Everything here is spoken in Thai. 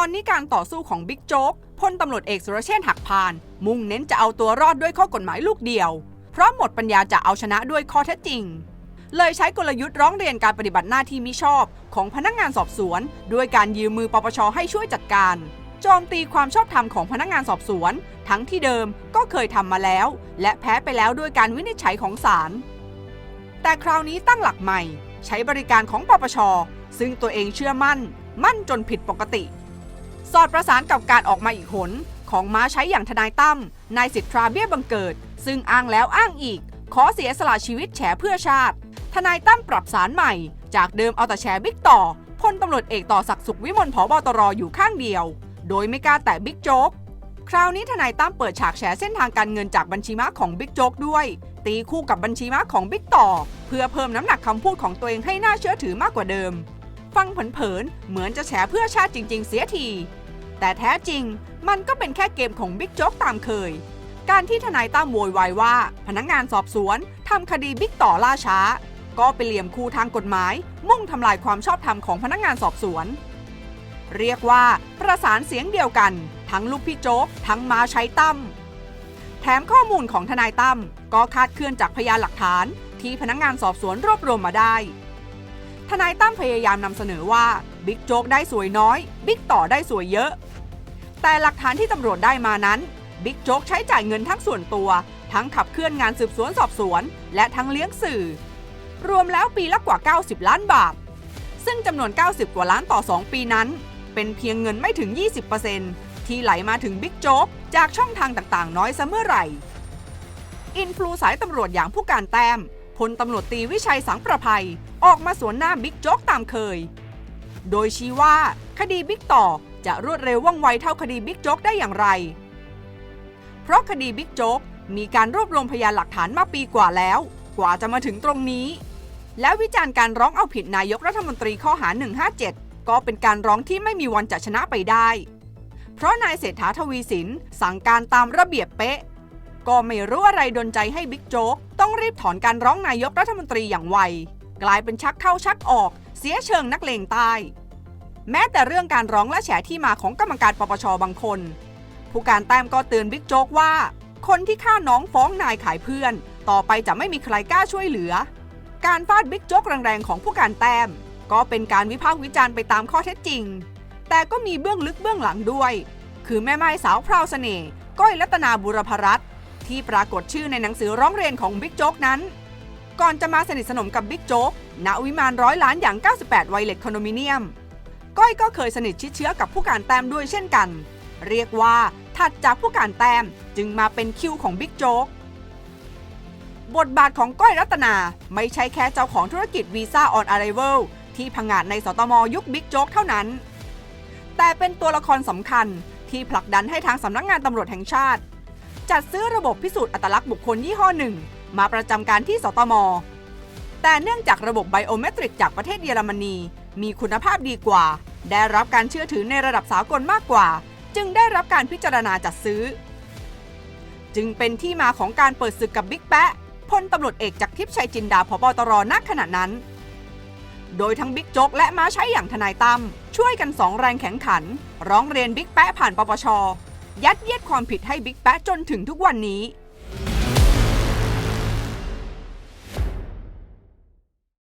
อนนี้การต่อสู้ของบิ๊กโจ๊กพลตำรวจเอกสุรเชษฐ์หักพาน มุ่งเน้นจะเอาตัวรอดด้วยข้อกฎหมายลูกเดียว เพราะหมดปัญญาจะเอาชนะด้วยข้อเท็จจริง เลยใช้กลยุทธ์ร้องเรียนการปฏิบัติหน้าที่มิชอบของพนักงานสอบสวน ด้วยการยืมมือปปชให้ช่วยจัดการ โจมตีความชอบธรรมของพนักงานสอบสวน ทั้งที่เดิมก็เคยทำมาแล้ว และแพ้ไปแล้วด้วยการวินิจฉัยของศาลแต่คราวนี้ตั้งหลักใหม่ ใช้บริการของปปชซึ่งตัวเองเชื่อมั่น มั่นจนผิดปกติ สอดประสานกับการออกมาอีกหน ของม้าใช้อย่างทนายตั้มนายสิทธาเบี้ยบังเกิด ซึ่งอ้างแล้วอ้างอีก ขอเสียสละชีวิตแฉเพื่อชาติ ทนายตั้มปรับสารใหม่ จากเดิมเอาแต่แฉบิ๊กต่อพลตำรวจเอกต่อศักดิ์สุขวิมลผบตรอยู่ข้างเดียว โดยไม่กล้าแตะบิ๊กโจ๊กคราวนี้ทนายตั้มเปิดฉากแฉเส้นทางการเงินจากบัญชีม้าของบิ๊กโจ๊กด้วย ตีคู่กับบัญชีม้าของบิ๊กต่อ เพื่อเพิ่มน้ำหนักคำพูดของตัวเองให้น่าเชื่อถือมากกว่าเดิม ฟังเผินๆเหมือนจะแฉเพื่อชาติจริง ๆ เสียที แต่แท้จริงมันก็เป็นแค่เกมของบิ๊กโจ๊กตามเคย การที่ทนายตั้มโวยวายว่า พนักงานสอบสวนทำคดีบิ๊กต่อล่าช้า ก็เป็นเหลี่ยมคูทางกฎหมาย มุ่งทำลายความชอบธรรมของพนักงานสอบสวน เรียกว่าประสานเสียงเดียวกัน ทั้งลูกพี่โจ๊กทั้งมาใช้ตั้มแถมข้อมูลของทนายตั้มก็คาดเคลื่อนจากพยานหลักฐาน ที่พนักงานสอบสวนรวบรวมมาได้ ทนายตั้มพยายามนำเสนอว่าบิ๊กโจ๊กได้สวยน้อย บิ๊กต่อได้สวยเยอะ แต่หลักฐานที่ตำรวจได้มานั้นบิ๊กโจ๊กใช้จ่ายเงินทั้งส่วนตัว ทั้งขับเคลื่อนงานสืบสวนสอบสวน และทั้งเลี้ยงสื่อ รวมแล้วปีละกว่า 90 ล้านบาท ซึ่งจำนวน 90 กว่าล้านต่อ 2 ปีนั้น เป็นเพียงเงินไม่ถึง 20%ที่ไหลมาถึงบิ๊กโจ๊กจากช่องทางต่างๆ น้อยซะเมื่อไหร่ อินฟลูสายตำรวจอย่างผู้การแต้มพลตำรวจตีวิชัยสังประภัย ออกมาสวนหน้าบิ๊กโจ๊กตามเคย โดยชี้ว่าคดีบิ๊กต่อ จะรวดเร็วว่องไวเท่าคดีบิ๊กโจ๊กได้อย่างไร เพราะคดีบิ๊กโจ๊กมีการรวบรวมพยานหลักฐานมาปีกว่าแล้ว กว่าจะมาถึงตรงนี้ และวิจารณ์การร้องเอาผิดนายกรัฐมนตรีข้อหา 157 ก็เป็นการร้องที่ไม่มีวันจะชนะไปได้ เพราะนายเศรษฐาทวีสินสั่งการตามระเบียบเป๊ะ ก็ไม่รู้อะไรดนใจให้บิ๊กโจ๊กต้องรีบถอนการร้องนายกรัฐมนตรีอย่างไว กลายเป็นชักเข้าชักออก เสียเชิงนักเลงใต้ แม้แต่เรื่องการร้องและแฉที่มาของกรรมการปปชบางคน ผู้การแต้มก็เตือนบิ๊กโจ๊กว่า คนที่ฆ่าน้องฟ้องนายขายเพื่อน ต่อไปจะไม่มีใครกล้าช่วยเหลือ การฟาดบิ๊กโจ๊กแรงๆของผู้การแต้ม ก็เป็นการวิพากษ์วิจารณ์ไปตามข้อเท็จจริง แต่ก็มีเบื้องลึกเบื้องหลังด้วย คือแม่ไม้สาวพราวเสน่ห์ก้อยรัตนาบุรพรัตน์ที่ปรากฏชื่อในหนังสือร้องเรียนของบิ๊กโจ๊กนั้น ก่อนจะมาสนิทสนมกับบิ๊กโจ๊กณวิมานร้อยล้านอย่าง 98 ไวเลตคอนโดมิเนียม ก้อยก็เคยสนิทชิดเชื้อกับผู้การแต้มด้วยเช่นกัน เรียกว่าถัดจากผู้การแต้มจึงมาเป็นคิวของบิ๊กโจ๊กบทบาทของก้อยรัตนาไม่ใช่แค่เจ้าของธุรกิจวีซ่าออนอาร์เวลที่พังงาดในสตมยุคบิ๊กโจ๊กเท่านั้น แต่เป็นตัวละครสำคัญที่ผลักดันให้ทางสำนักงานตำรวจแห่งชาติ จัดซื้อระบบพิสูจน์อัตลักษณ์บุคคลยี่ห้อหนึ่ง มาประจำการที่สตม แต่เนื่องจากระบบไบโอเมตริกจากประเทศเยอรมนี มีคุณภาพดีกว่า ได้รับการเชื่อถือในระดับสากลมากกว่า จึงได้รับการพิจารณาจัดซื้อ จึงเป็นที่มาของการเปิดศึกกับบิ๊กแปะพลตำรวจเอกจากทิพย์ชัยจินดาพบตรณขณะนั้น โดยทั้งบิ๊กโจ๊กและม้าใช้อย่างทนายตั้มช่วยกันสองแรงแข็งขัน ร้องเรียนบิ๊กแปะผ่านปปช ยัดเยียดความผิดให้บิ๊กแปะจนถึงทุกวันนี้